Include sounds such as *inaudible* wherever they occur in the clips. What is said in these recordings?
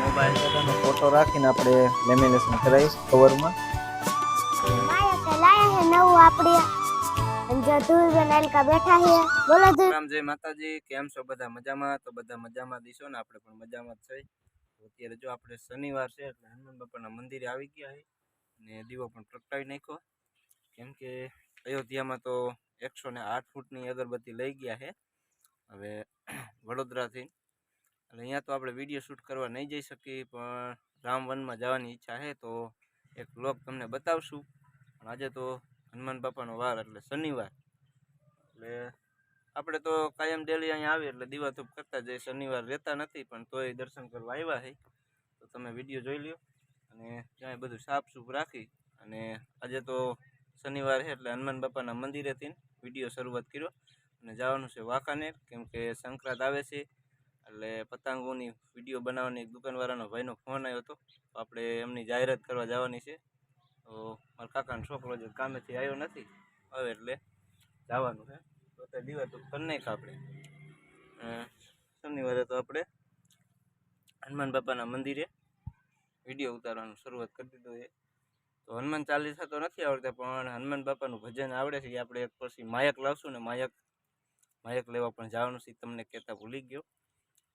Mobile photo રાખીને આપણે lamination કરાવીશ કવરમાં માતાજી કેમ બધા મજામાં? તો બધા મજામાં દીશો ને? આપણે પણ મજામાં જ છે. અત્યારે જો આપણે શનિવાર છે એટલે બાપાના મંદિરે આવી ગયા છે. અને દીવો પણ પ્રગટાવી નાખ્યો. કેમ અયોધ્યામાં તો એકસો ને આઠ ફૂટની અગરબત્તી લઈ ગયા છે. હવે વડોદરા થી એટલે અહીંયા તો આપણે વીડિયો શૂટ કરવા નહીં જઈ શકીએ, પણ રામવનમાં જવાની ઈચ્છા છે, તો એક બ્લોગ તમને બતાવશું. પણ આજે તો હનુમાન બાપાનો વાર, એટલે શનિવાર. એટલે આપણે તો કાયમ ડેલી અહીંયા આવીએ, એટલે દીવાધૂપ કરતા જઈએ. શનિવાર રહેતા નથી, પણ તોય દર્શન કરવા આવ્યા છે. તો તમે વીડિયો જોઈ લ્યો અને ત્યાં બધું સાફ સૂફ રાખી અને આજે તો શનિવાર છે, એટલે હનુમાન બાપાના મંદિરેથી વીડિયો શરૂઆત કર્યો. અને જવાનું છે વાંકાનેર, કેમ કે સંક્રાંત આવે છે. એટલે પતંગોની વીડિયો બનાવવાની દુકાનવાળાનો ભાઈનો ફોન આવ્યો હતો. આપણે એમની જાહેરાત કરવા જવાની છે. તો મારા કાકાનો છોકરો જે કામેથી આવ્યો નથી હવે એટલે જવાનું છે. તો તે દિવસ તો કરી નાખ આપણે. શનિવારે તો આપણે હનુમાન બાપાના મંદિરે વીડિયો ઉતારવાનું શરૂઆત કરી દીધું છે. તો હનુમાન ચાલીસા તો નથી આવડતા, પણ હનુમાન બાપાનું ભજન આવડે છે. એ આપણે એક પછી માયક લાવશું ને માયક માયક લેવા પણ જવાનું છે. તમને કહેતા ભૂલી ગયો.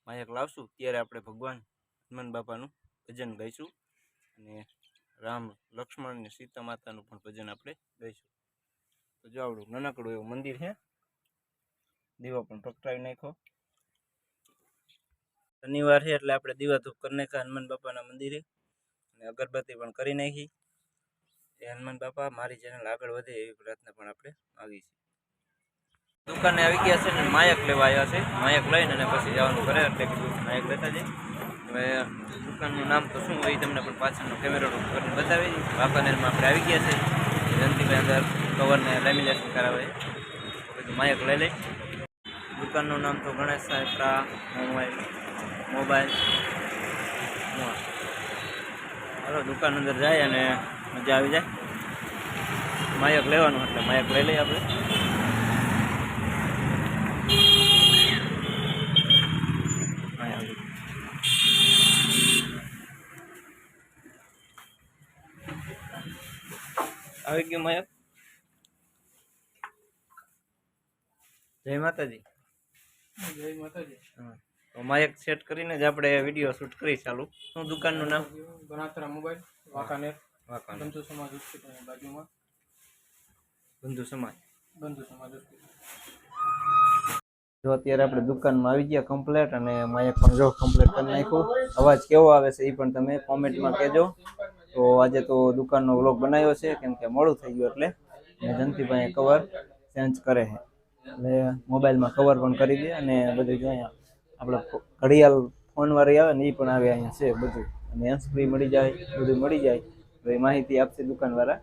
માયક લાવશું, ત્યારે આપણે ભગવાન હનુમાન બાપાનું ભજન ગાઈશું અને રામ લક્ષ્મણ અને સીતા માતાનું પણ ભજન આપણે ગાઈશું. તો જો આવડું નાનકડું એવું મંદિર છે, દીવો પણ પ્રગટાવી નાખ્યો. શનિવાર છે એટલે આપણે દીવા ધૂપ કરી નાખ્યા હનુમાન બાપાના મંદિરે અને અગરબત્તી પણ કરી નાખી. એ હનુમાન બાપા મારી ચેનલ આગળ વધે એવી પ્રાર્થના પણ આપણે માગી દુકાને આવી ગયા છે ને માયક લેવા આવ્યા છે. માયક લઈને અને પછી જવાનું કરે એટલે કીધું માયક લેતા જઈએ હવે દુકાનનું નામ તો શું હોય તમને પણ પાછળનો કેમેરો કરીને બતાવી વાંકાનેરમાં આપણે આવી ગયા છે. જયંતિભાઈ અંદર કવરને લેમિનેશન કરાવે. બધું માયક લઈ લઈ દુકાનનું નામ તો ગણેશ સાહેબરા મોબાઈલ. મોબાઈલ. હાલો, દુકાન અંદર જાય અને મજા આવી જાય. માયક લેવાનું એટલે માયક લઈ લઈએ આપણે અહીંયા આવી. આવી ગયું મયક? જય માતાજી. જય માતાજી. હા. તો માયક સેટ કરીને જ આપણે વીડિયો શૂટ કરી ચાલુ. શું દુકાનનું નામ? ગણાત્રા મોબાઈલ વાંકાનેર વાંકાનેર. બંધુ સમાજ હોસ્પિટલની બાજુમાં. બંધુ સમાજ. બંધુ સમાજ જો અત્યારે આપણે દુકાનમાં આવી ગયા કમ્પ્લેટ અને માયક પણ જો કમ્પ્લેટ કરી નાખ્યું. અવાજ કેવો આવે છે એ પણ તમે કોમેન્ટમાં કહેજો. તો આજે તો દુકાનનો વ્લોગ બનાવ્યો છે, કેમ કે મોડું થઈ ગયું એટલે. જંતીભાઈ કવર ચેન્જ કરે છે. એટલે મોબાઈલમાં કવર પણ કરી દે અને બધું જો અહીંયા આપણે ઘડિયાળ ફોનવાળી આવે ને એ પણ આવે અહીંયા છે બધું. અને હેન્ડ ફ્રી મળી જાય, બધું મળી જાય. તો માહિતી આપશે દુકાનવાળા.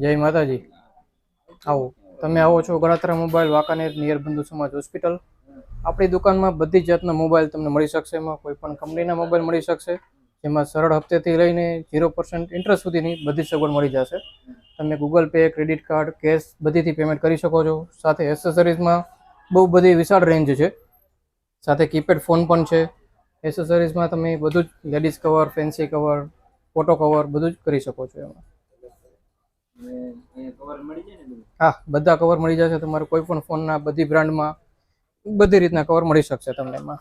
જય માતાજી. આવો. તમે આવો છો ગણાત્રા મોબાઈલ વાંકાનેર નિયર બંધુ સમાજ હોસ્પિટલ. આપણી દુકાનમાં બધી જ જાતના મોબાઈલ તમને મળી શકશે એમાં. કોઈ પણ કંપનીના મોબાઈલ મળી શકશે. જેમાં સરળ હપ્તેથી લઈને ઝીરો પર્સન્ટ ઇન્ટરેસ્ટ સુધીની બધી સગવડ મળી જશે. તમે Google Pay credit card cash બધીથી payment કરી શકો છો. સાથે એસેસરીઝમાં બહુ બધી વિશાળ રેન્જ છે. સાથે કીપેડ ફોન પણ છે. એસેસરીઝમાં તમે બધું જ ladies cover fancy cover photo cover બધું જ કરી શકો છો એમાં. હા બધા કવર મળી જશે. તમારે કોઈ પણ ફોનના બધી બ્રાન્ડમાં બધી રીતના કવર મળી શકશે તમને એમાં.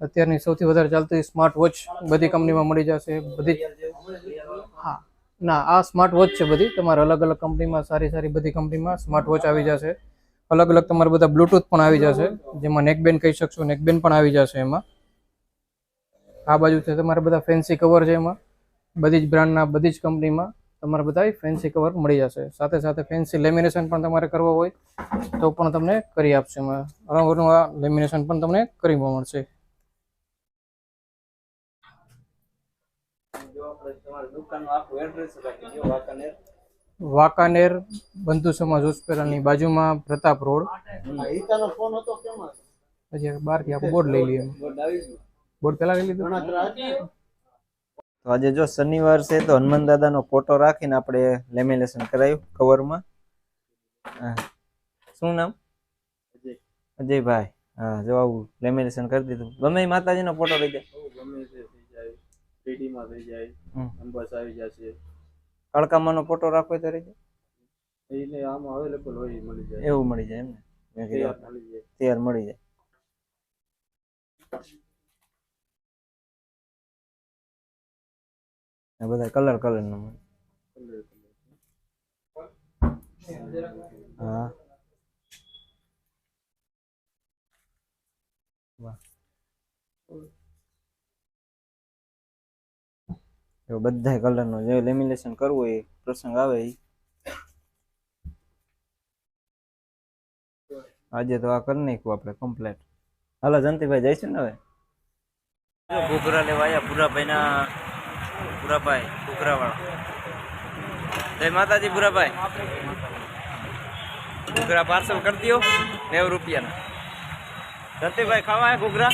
અત્યારની સૌથી વધારે ચાલતી સ્માર્ટ વોચ બધી કંપનીમાં મળી જશે. બધી હા, ના, આ સ્માર્ટ વોચ છે બધી. તમારે અલગ અલગ કંપનીમાં સારી સારી બધી કંપનીમાં સ્માર્ટ વોચ આવી જશે. અલગ અલગ તમારે બધા બ્લૂટૂથ પણ આવી જશે. જેમાં નેકબેન્ડ કહી શકશો નેકબેન્ડ પણ આવી જશે એમાં. આ બાજુ છે તમારે બધા ફેન્સી કવર છે એમાં. બધી જ બ્રાન્ડના બધી જ કંપનીમાં તમારે બધા ફેન્સી કવર મળી જશે. સાથે સાથે ફેન્સી લેમિનેશન પણ તમારે કરવો હોય તો પણ તમને કરી આપશે રંગનું આ લેમિનેશન પણ તમને કરી મળશે. વાંકાનેર બંધુ સમાજ હોસ્પિટલની બાજુમાં પ્રતાપ રોડ. પછી બહારથી આપણે બોર્ડ લઈ લઈએ બોર્ડ પહેલા લઈ લીધું? તો આજે જો શનિવાર છે તો હનુમાન દાદાનો ફોટો રાખીને આપણે લેમિનેશન કરાયું કવરમાં. શું નામ? અજયભાઈ. હા જો આવું લેમિનેશન કરી દીધું. ગમે માતાજીનો ફોટો લઈ જાય ગમે તે થઈ જાય. પેઢીમાં થઈ જાય. હમ. અંબસ આવી જશે. કડકામાંનો ફોટો રાખવો તો રહી જાય. એવું મળી જાય એમ ને મેં કીધું તૈયાર મળી જાય. બધા કલર કલર નો હા. એવો બધા કલર નો જે લેમિનેશન કરવું એ પ્રસંગ આવે એ આજે તો આ કરી નાખ્યું આપણે કમ્પ્લેટ હાલો જંતીભાઈ જઈશું ને હવે? ઘૂઘરા લેવા આવ્યા પુરાભાઈ ના પુરાભાઈ વાળા જય માતાજી ભુરાભાઈ. ઘૂઘરા પાર્સલ કરી દો નેવું રૂપિયાના. ધરતીભાઈ ખાવા હે ઘૂઘરા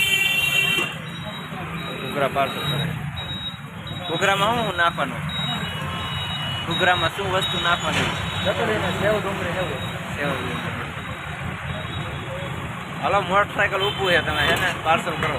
ઘૂઘરા પાર્સલ કરે. ઘૂઘરામાં શું નાખવાનું? ઘૂઘરામાં શું વસ્તુ નાખવાની? સેવ ડુંગળી સેવ હાલો મોટરસાયકલ ઊભું છે તમે એને પાર્સલ કરો.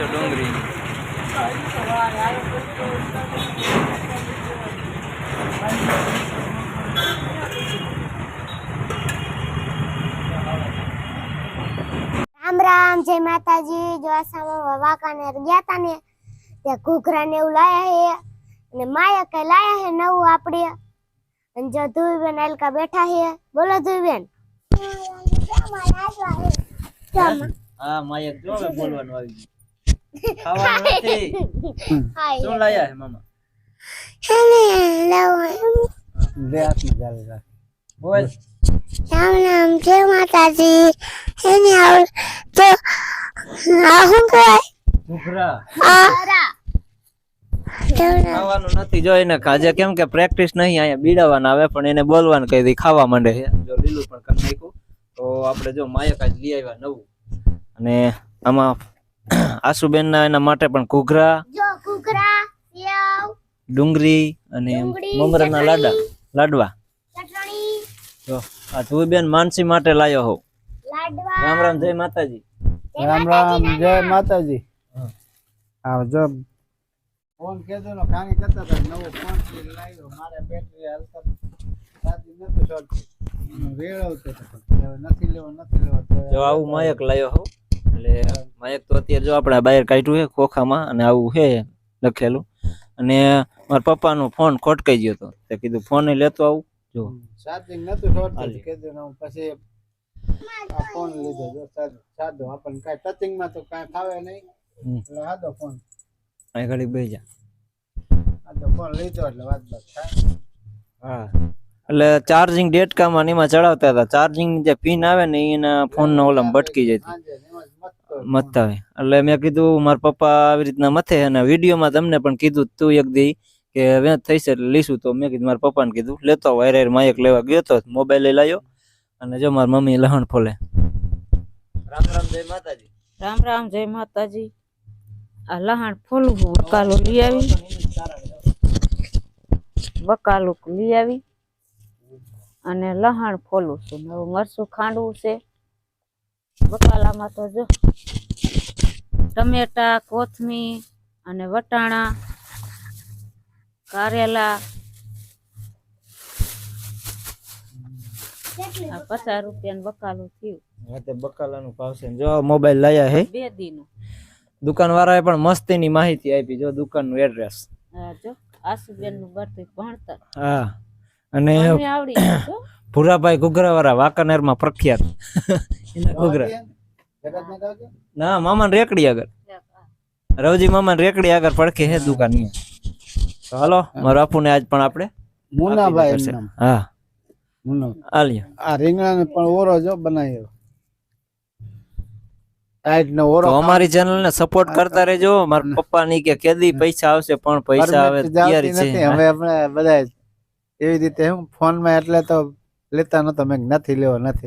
ડુંગળી નાખજો ડુંગળી રામ રામ જય માતાજી જો આસામાં વાંકાનેર ગયા તા ને ત્યાં ઘૂઘરા ને એવું લાયા હે અને માયા કઈ લાયા હે નવું આપડે અને જો ધુઈબેન અલકા બેઠા હે બોલો ધુઈબેન હા માયક જો હવે બોલવાનું આવી ગયું ખાવાનું નથી. શું લાયા હે મામા? બોલ. રામ રામ જય માતાજી. એની આવ તો આ શું કહેવાય? ઘૂઘરા. ખાવાનું નથી. જો એને ખાજે કેમ કે પ્રેક્ટિસ નહીં અહીંયા બીડાવાના આવે પણ એને બોલવાનું કહી દી ખાવા માંડે છે. જો લીલું પણ કરી નાખ્યું. તો આપણે જો માયક આજ લઈ આવ્યા નવું. અને આમાં *clears throat* આસુબેન ના એના માટે પણ ઘૂઘરા જો ડુંગળી અને મમરાના લાડા લાડવા. ચટણી. જો આ તુબેન માનસી માટે લાયો હો. રામ રામ જય માતાજી. રામ રામ જય માતાજી. હા. હા જો. ફોન કેતો નો કરતા હતા નવો ફોન લાવ્યો મારે બેટરી હાલતા સાદી નતું શોર્ટ વેળવતો હતો નથી લેવો નથી લેવો તો જો આવું માયક લાયો હોઉં એટલે માયક તો અત્યારે જો આપણે બહાર કાઢ્યું છે ખોખામાં અને આવું છે લખેલું. અને મારા પપ્પાનો ફોન ખોટકાઈ ગયો હતો તે કીધું ફોન લેતો આવું. જો. ચાર્જિંગ નતું હાલી. કીધું ને હું પછી આ ફોન લીધો. જો સાદો- આપણને કાંઈ ટચિંગમાં તો કાંઈ ફાવે નહીં. એટલે સાદો ફોન. અહીં ઘડી બે જા. સાદો ફોન લીધો એટલે વાત વાત થાય. હા. એટલે ચાર્જિંગ ડેટકામાં એમાં ચડાવતા હતા. ચાર્જિંગ જે પિન આવે ને એના ફોનનો ઓલમ ભટકી જતી. આવે એટલે મેં કીધું મારા પપ્પા આવી રીતના મથે અને વિડીયોમાં તમને પણ કીધું તું એક દી કે હવે થઈશે એટલે લઈશું તો મેં કીધું મારા પપ્પાને કીધું લેતો વાયર વાયર માયક લેવા ગયો તો મોબાઈલ લઈ લાવ્યો અને જો મારી મમ્મી લહણ ફોલે. રામ રામ જય માતાજી. રામ રામ જય માતાજી. આ લહાણ ફોલું બકાલું લઈ આવી. બકાલું લઈ આવી. અને લહાણ ફોલું છું. નવું મરચું ખાંડવું છે. બકાલામાં તો જો ટમેટા કોથમીર અને વટાણા કારેલા આ પચાસ રૂપિયા બકાલું થયું. હા તે બકાલાનું ભાવ છે. જો મોબાઈલ લાયા હે. બે દીનું. દુકાન વાળાએ પણ મસ્તીની માહિતી આપી. જો દુકાનનું એડ્રેસ આ જો આસુબેનનું ભણતર. હા. અને *clears throat* ભૂરાભાઈ ઘુઘરાવાળા વાંકાનેરમાં પ્રખ્યાત. *laughs* એના ઘુઘરા. ના મામા રેકડી આગળ. રવજી મામા ને રેકડી આગળ પડખે હે દુકાનની તો હાલો મારા બાપુને આજ પણ આપણે મુનાભાઈ હા. આલિયા ઓરો અમારી ચેનલ ને સપોર્ટ કરતા રહેજો. મારા પપ્પા ની કે કેદી પૈસા આવશે પણ પૈસા આવે તૈયારી છે. એવી રીતે હું ફોનમાં એટલે તો લેતા નહોતો મેં નથી લેવો નથી.